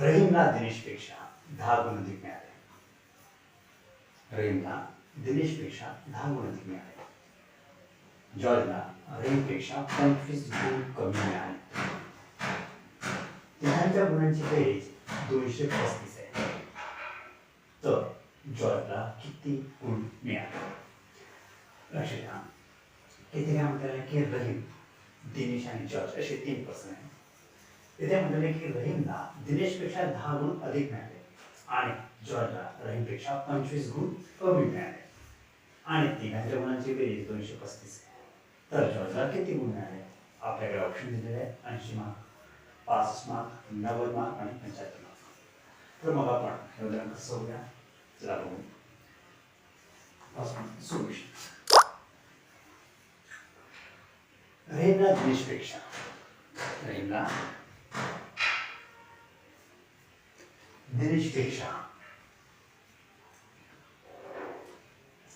रहीमला दिनेशपेक्षा दहा गुण अधिक मिळाले. रहीमला दिनेशपेक्षा दहा गुण अधिक मिळाले. जॉर्जला रहीमपेक्षा पंचवीस गुण कमी मिळाले. तिघांच्या गुणांची बेरीज दोनशे पस्तीस आहे. तर जॉर्जला किती गुण मिळाले? लक्ष द्या इथे काय की रहीम, दिनेश आणि जॉर्ज असे तीन पर्सन आहेत. म्हटलेले की रहीमला दिनेशपेक्षा दहा गुण अधिक मिळाले आणि जॉर्जला रहीमपेक्षा पंचवीस गुण कमी मिळाले आणि तिघांच्या गुणांची बेरीज दोनशे पस्तीस तर जॉर्जला किती गुण मिळाले आपल्याकडे ऑप्शन दिलेले आहे ऐंशी मार्क पासष्ट मार्क नव्वद मार्क आणि पंच्याहत्तर मार्क तर मग आपण हे उदाहरण कसं होऊया चला बघू. सोल्युशन रहीमला दिनेशपेक्षा रहीमला दिनेशपेक्षा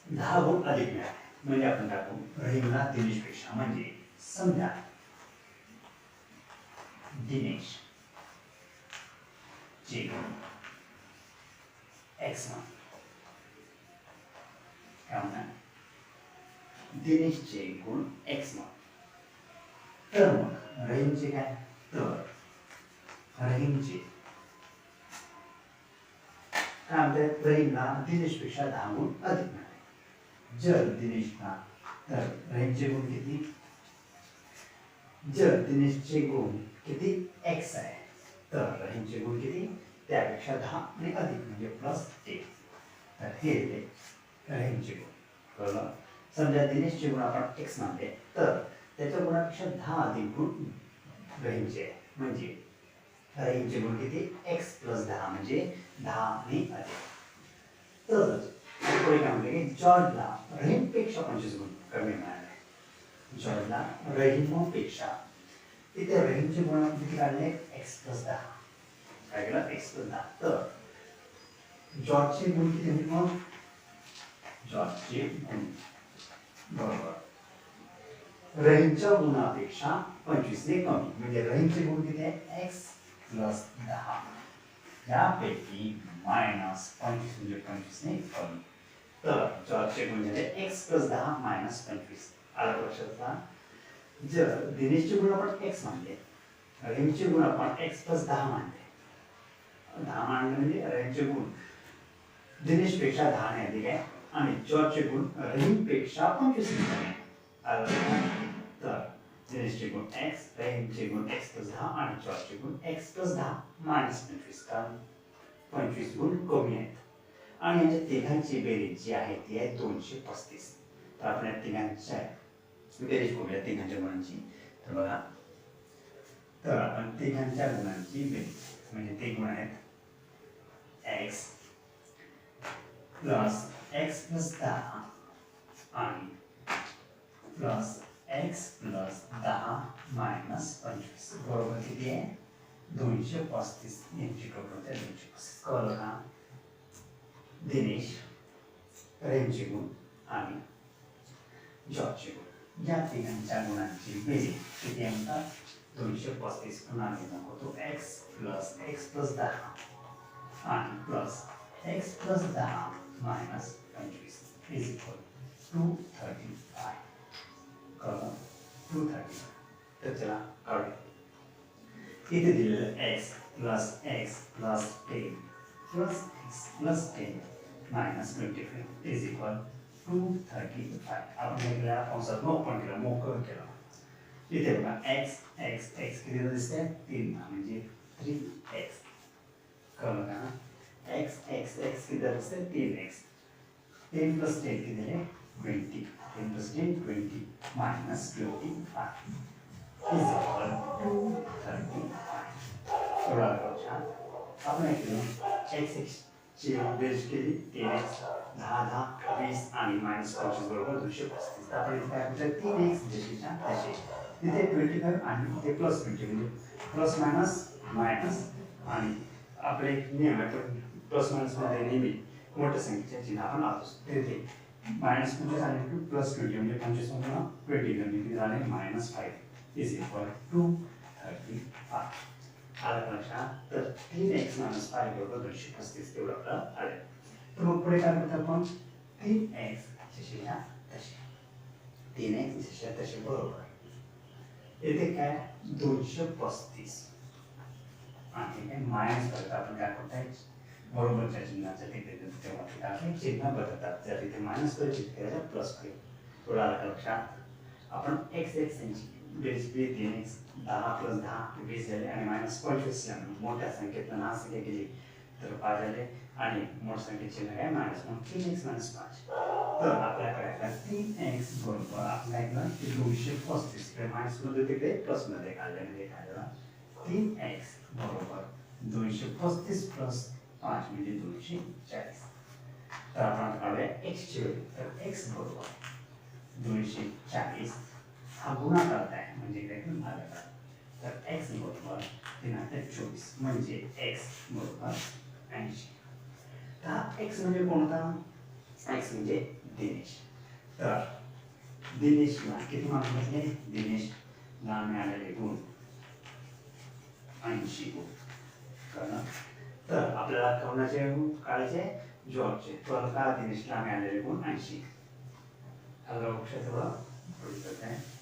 दहा गुण अधिक मिळाले. म्हणजे आपण रहीमला दिनेशपेक्षा म्हणजे समजा दिनेश. चे एक्स वन काय गुण एक्स वन तर मग रहीमचे काय? तर रहीमचे काय म्हणतात रहीमला दिनेशपेक्षा दहा गुण अधिक मिळाले जर दिनेशला तर रहीमचे गुण किती जर दिनेशचे गुण किती एक्स आहे तर रहीमचे गुण किती त्यापेक्षा दहा आणि अधिक म्हणजे प्लस एक तर हे रहीमचे गुण कळलं समजा दिनेशचे गुण आपण एक्स मानले तर त्याच्या गुणापेक्षा दहा अधिक गुण रहीमचे आहे म्हणजे रहीमचे गुण किती एक्स प्लस दहा म्हणजे दहा आणि अधिक काय की जॉर्जला रहीमपेक्षा पंचवीस गुण कमी मिळाले. जॉर्जला रहीमपेक्षा. तिथे गुण किती काढले? एक्स प्लस दहा. काय केलं? एक्स प्लस दहा. तर जॉर्जचे गुण किती मग? जॉर्जचे गुण. बरोबर. रहीमच्या गुणापेक्षा कमी. म्हणजे रहीमचे गुण किती आहे? एक्स प्लस दहा यापैकी मायनस पंचवीस म्हणजे पंचवीसने कमी तर गुण एक्स प्लस दहा मायनस पंचवीस लक्षात जर दिनेशचे गुण आपण एक्स मानले रहीमचे गुण आपण एक्स प्लस दहा मानले दहा मानले म्हणजे रहीमचे गुण आहे आणि गुण पंचवीस तर दिनेशचे गुण एक्स रहीमचे गुण एक्स प्लस दहा आणि जॉर्जचे गुण एक्स प्लस दहा मायनस पंचवीस कारण पंचवीस गुण कमी आहेत. आणि याच्या तिघांची बेरीज जी आहे, ती आहे दोनशे पस्तीस. तर आपण या तिघांच्या बेरीज करूया तिघांच्या गुणांची. तर बघा. तर आपण तिघांच्या गुणांची बेरीज, म्हणजे ते गुण आहेत. एक्स प्लस एक्स प्लस दहा आणि plus X plus दहा मायनस पंचवीस बरोबर किती आहे दोनशे पस्तीस यांची टोटल होते दोनशे पस्तीस कळलं का दिनेश रेमचे गुण आणि जॉर्जचे गुण या तिघांच्या गुणांची बेरीज किती आहे म्हणतात दोनशे पस्तीस पुन्हा लिहिला होतो एक्स प्लस एक्स प्लस दहा आणि प्लस एक्स प्लस दहा मायनस पंचवीस is equal to thirty five इथे दिलेलं X plus X plus ten plus X plus ten minus twenty five is equal to thirty five आपण हे केलं कंसात नो पण केलं मोकळं केलं इथे बघा एक्स एक्स एक्स किती दिसते तीन म्हणजे थ्री एक्स कळलं का एक्स एक्स एक्स किती दिसते तीन एक्स टेन प्लस टेन किती झाले twenty ten plus ten twenty minus twenty five is केली दहा दहा वीस आणि मायनस पंचवीस बरोबर दोनशे पस्तीस आपण इथे काय करायचं तीन एक्स जशीच्या तिथे ट्वेंटी फाईव्ह आणि तिथे प्लस ट्वेंटी म्हणजे प्लस मायनस मायनस आणि आपले नियम आहे प्लस मायनसमध्ये नेहमी मोठ्या संख्येच्या चिन्ह आपण लावतो तिथे मायनस पंचवीस आणि प्लस ट्वेंटी म्हणजे पंचवीस मधून ट्वेंटी झाले minus five is equal to thirty आलं लक्षात? तर तीन एक्स मायनस फाय बरोबर दोनशे पस्तीस तेवढं आपलं आले. तर मग पुढे काय करतो आपण? तीन एक्स जसे तसे. तीन एक्स जसे तसे बरोबर. येथे काय? दोनशे पस्तीस. आणि काय मायनस करता आपण काय करताय बरोबरच्या चिन्हाचं तिथे तेव्हा तिथे आपण चिन्ह बदलतात. जर तिथे मायनस करायची तिथे प्लस करू. थोडा आला लक्षात? आपण एक्स एक्स यांची बेसिकली तीन एक्स दहा प्लस दहा वीस झाले आणि मायनस पंचवीस झाले. मोठ्या संख्येतनं दहा संख्या गेली तर पाच झाले आणि मोठ संख्येचे चिन्ह काय मायनस मग तीन एक्स मायनस पाच तर आपल्याकडे आता तीन एक्स बरोबर आपल्या इकडं दोनशे पस्तीस इकडे मायनसमध्ये तिकडे प्लसमध्ये काढले म्हणजे काय झालं तीन एक्स बरोबर दोनशे पस्तीस प्लस पाच म्हणजे दोनशे चाळीस तर आपण काढूया एक्सची व्हॅल्यू तर एक्स बरोबर दोनशे चाळीस हा गुणाकार आहे म्हणजे काय तर भागाकार तर एक्स बरोबर तीन आता चोवीस, म्हणजे एक्स बरोबर ऐंशी. तर हा एक्स म्हणजे कोणता? एक्स म्हणजे दिनेश. तर दिनेशला किती मार्क बसले दिनेशला मिळालेले गुण ऐंशी गुण. कळलं? तर आपल्याला कोणाचे गुण काढायचे? जॉबचे तर का दिनेशला मिळालेले गुण ऐंशी. आलं लक्षात थोडं थोडं आहे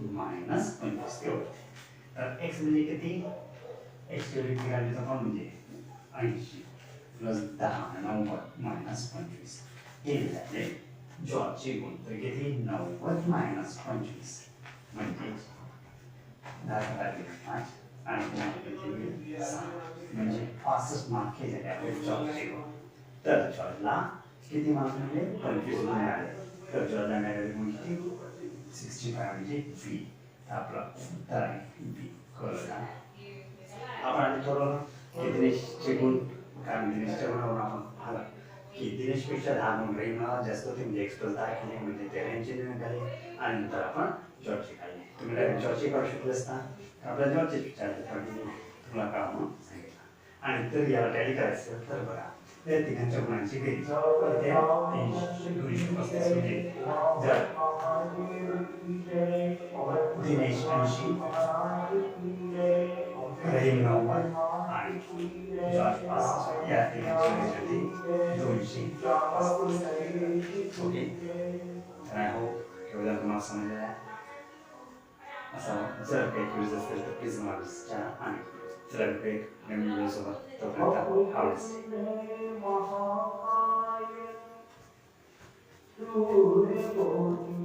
मायनस पंचवीस ते तर एक्स म्हणजे किती? एक्स ची व्हॅल्यू काढली तर म्हणजे ऐंशी प्लस दहा नव्वद मायनस पंचवीस. हे झाले जॉर्जचे गुण तर किती? नव्वद मायनस पंचवीस. म्हणजे दहा काढले पाच आणि म्हणजे पासष्ट मार्क हे झाले आपले जॉर्जचे गुण. तर जॉर्जला किती मार्क मिळाले? पंचवीस मिळाले. तर जॉर्जला मिळाले गुण किती? सिक्स्टी फाय म्हणजे बी आपलं उत्तर आहे बी कळलं का आपण आधी ठरवलं की दिनेशचे गुण काय दिनेशच्या गुणावरून आपण आला की दिनेशपेक्षा दहा गुण मला जास्त होते म्हणजे एक्सप्रेस दहा केले म्हणजे ते रेंजचे निघाले आणि नंतर आपण जॉर्जचे काढले तुम्ही डायरेक्ट जॉर्जचे काढू शकले असता आपल्या आपल्याला जॉर्जचे विचारले पण तुला का म्हणून सांगितलं आणि तर याला टॅली करायचं तर बघा त्या तिघांच्या गुणांची बेरीज इथे तीनशे दोनशे पस्तीस म्हणजे जर दिनेश ऐंशी रहीम नव्वद आणि जॉर्ज पासष्ट या तिघांची बेरीज होती दोनशे पस्तीस ओके तर आय होप एवढं तुम्हाला समजलेलं आहे असं जर काही क्विज असेल तर प्लीज मला विचारा आणि चला भेट नवीन व्हिडिओसोबत तोपर्यंत आवडेल सूर्य